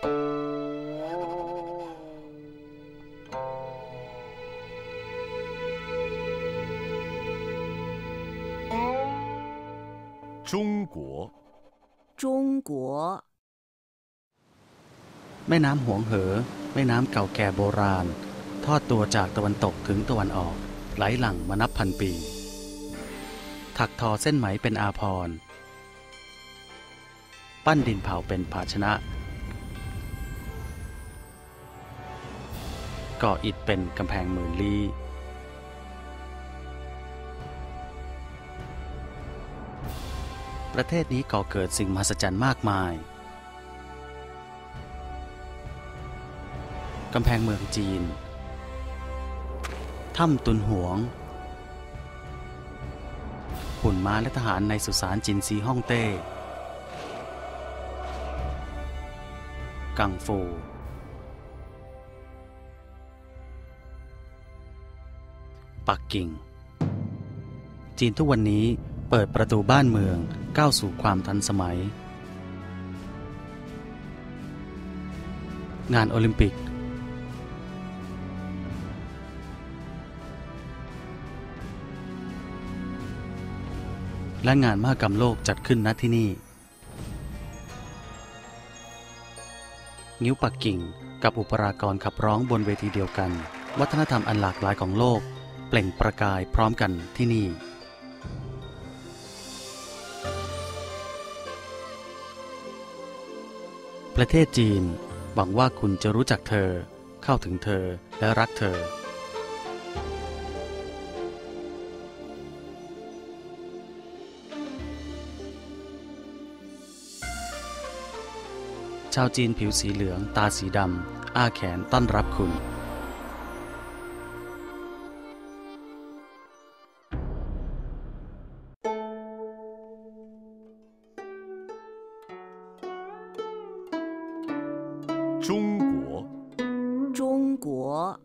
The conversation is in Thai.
中国，中国。แม่น้ำหวงเหอ แม่น้ำเก่าแก่โบราณ ทอดตัวจากตะวันตกถึงตะวันออก ไหลหลั่งมานับพันปี ถักทอเส้นไหมเป็นอาพร ปั้นดินเผาเป็นภาชนะ ก่ออิฐเป็นกำแพงหมื่นลี้ ประเทศนี้ก่อเกิดสิ่งมหัศจรรย์มากมาย กำแพงเมืองจีน ถ้ำตุนหวง หุ่นม้าและทหารในสุสานจินซีฮ่องเต้ กังฟู ปักกิ่ง จีนทุกวันนี้เปิดประตูบ้านเมืองก้าวสู่ความทันสมัย งานโอลิมปิก และงานมหกรรมโลกจัดขึ้นณที่นี่ นิ้วปักกิ่งกับอุปรากรขับร้องบนเวทีเดียวกัน วัฒนธรรมอันหลากหลายของโลก เปล่งประกายพร้อมกันที่นี่ ประเทศจีน หวังว่าคุณจะรู้จักเธอ เข้าถึงเธอและรักเธอชาวจีนผิวสีเหลือง ตาสีดำ อ้าแขนต้อนรับคุณ 中国，中国，